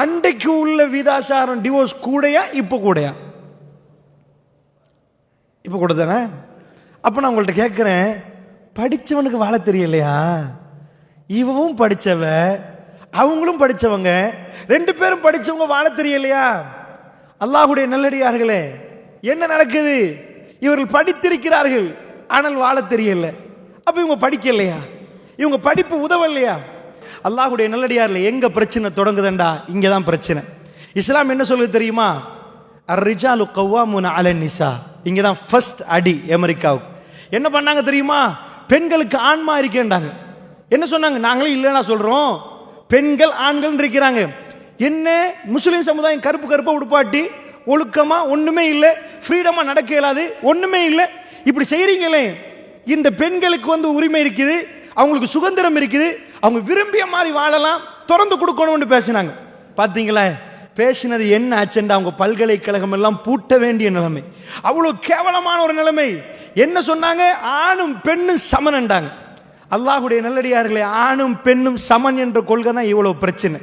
அன்றைக்கு உள்ள விதாசாரம் டிவோர்ஸ் கூடயா இப்போ கூடயா? இப்போ கூட தானே அப்போ நான் உங்கள்கிட்ட கேட்குறேன் படித்தவனுக்கு வாழ தெரியலையா? இவவும் படித்தவ அவங்களும் படித்தவங்க ரெண்டு பேரும் படித்தவங்க வாழ தெரியலையா? அல்லாஹுடைய நல்லடியார்களே என்ன நடக்குது? இவர்கள் படித்திருக்கிறார்கள் ஆனால் வாழ தெரியல. அப்போ இவங்க படிக்கலையா? இவங்க படிப்பு உதவலையா? அல்லாஹுடைய நல்லடியாரில் எங்கே பிரச்சனை தொடங்குதுண்டா? இங்கே தான் பிரச்சனை. இஸ்லாம் என்ன சொல்லுது தெரியுமா? அர்ரிஜாலு கவ்வாமுன அலன் நிசா. இங்கே தான் ஃபர்ஸ்ட் அடி அமெரிக்காவுக்கு. என்ன பண்ணாங்க தெரியுமா? பெண்களுக்கு ஆன்மா இருக்கேன்டாங்க. என்ன சொன்னாங்க? நாங்களே இல்லைன்னா சொல்கிறோம் பெண்கள் ஆண்கள் இருக்கிறாங்க. என்ன? முஸ்லீம் சமுதாயம் கருப்பு கருப்பை உடுப்பாட்டி ஒழுக்கமாக ஒன்றுமே இல்லை ஃப்ரீடமாக நடக்க இயலாது ஒன்றுமே இல்லை. இப்படி செய்கிறீங்களே இந்த பெண்களுக்கு வந்து உரிமை இருக்குது அவங்களுக்கு சுதந்திரம் இருக்குது அவங்க விரும்பிய மாதிரி வாழலாம் திறந்து கொடுக்கணும்னு பேசினாங்க. பார்த்தீங்களா பேசினது என்ன ஆச்சுண்டா அவங்க பல்கலைக்கழகம் எல்லாம் பூட்ட வேண்டிய நிலைமை. அவ்வளோ கேவலமான ஒரு நிலைமை. என்ன சொன்னாங்க? ஆணும் பெண்ணும் சமன்ண்டாங்க அல்லாஹுடைய நல்லடியார்களே ஆணும் பெண்ணும் சமன் என்ற கொள்கை தான் இவ்வளோ பிரச்சனை.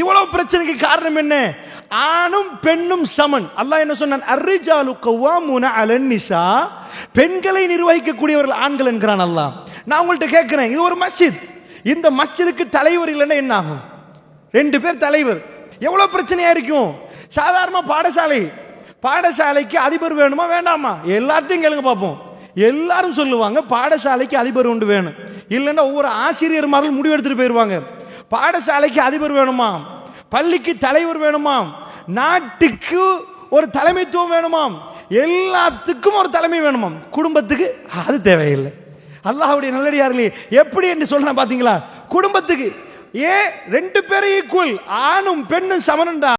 இவ்வளோ பிரச்சனைக்கு காரணம் என்ன? ஆணும் பெண்ணும் சமன். அல்லாஹ் என்ன சொன்னான்? அர்ரிஜாலு கவ்வாமுன அலன் பெண்களை நிர்வகிக்கக்கூடியவர்கள் ஆண்கள் என்கிறான் அல்லாஹ். நான் உங்கள்கிட்ட கேட்குறேன் இது ஒரு மஸ்ஜித். இந்த மஸ்ஜிதுக்கு தலைவர் இல்லைன்னா என்ன ஆகும்? ரெண்டு பேர் தலைவர். எவ்வளவு பிரச்சனையா இருக்கும்? சாதாரண பாடசாலை. பாடசாலைக்கு அதிபர் வேணுமா வேண்டாமா? எல்லாத்தையும் கேளுங்க பார்ப்போம். எல்லாரும் சொல்லுவாங்க பாடசாலைக்கு அதிபர் ஒன்று வேணும். இல்லைன்னா ஒவ்வொரு ஆசிரியர்மார்கள் முடிவு எடுத்துட்டு போயிடுவாங்க பாடசாலைக்கு அதிபர் வேணுமா? பள்ளிக்கு தலைவர் வேணுமா? நாட்டுக்கு ஒரு தலைமைத்துவம் வேணுமாம் எல்லாத்துக்கும் ஒரு தலைமை வேணுமாம் குடும்பத்துக்கு அது தேவையில்லை. அல்லாஹுடைய நல்லடியார்களே எப்படி என்று சொல்றேன் பாத்தீங்களா? குடும்பத்துக்கு ஏன் ரெண்டு பேரும் ஈக்குவல் ஆணும் பெண்ணும் சமனண்டா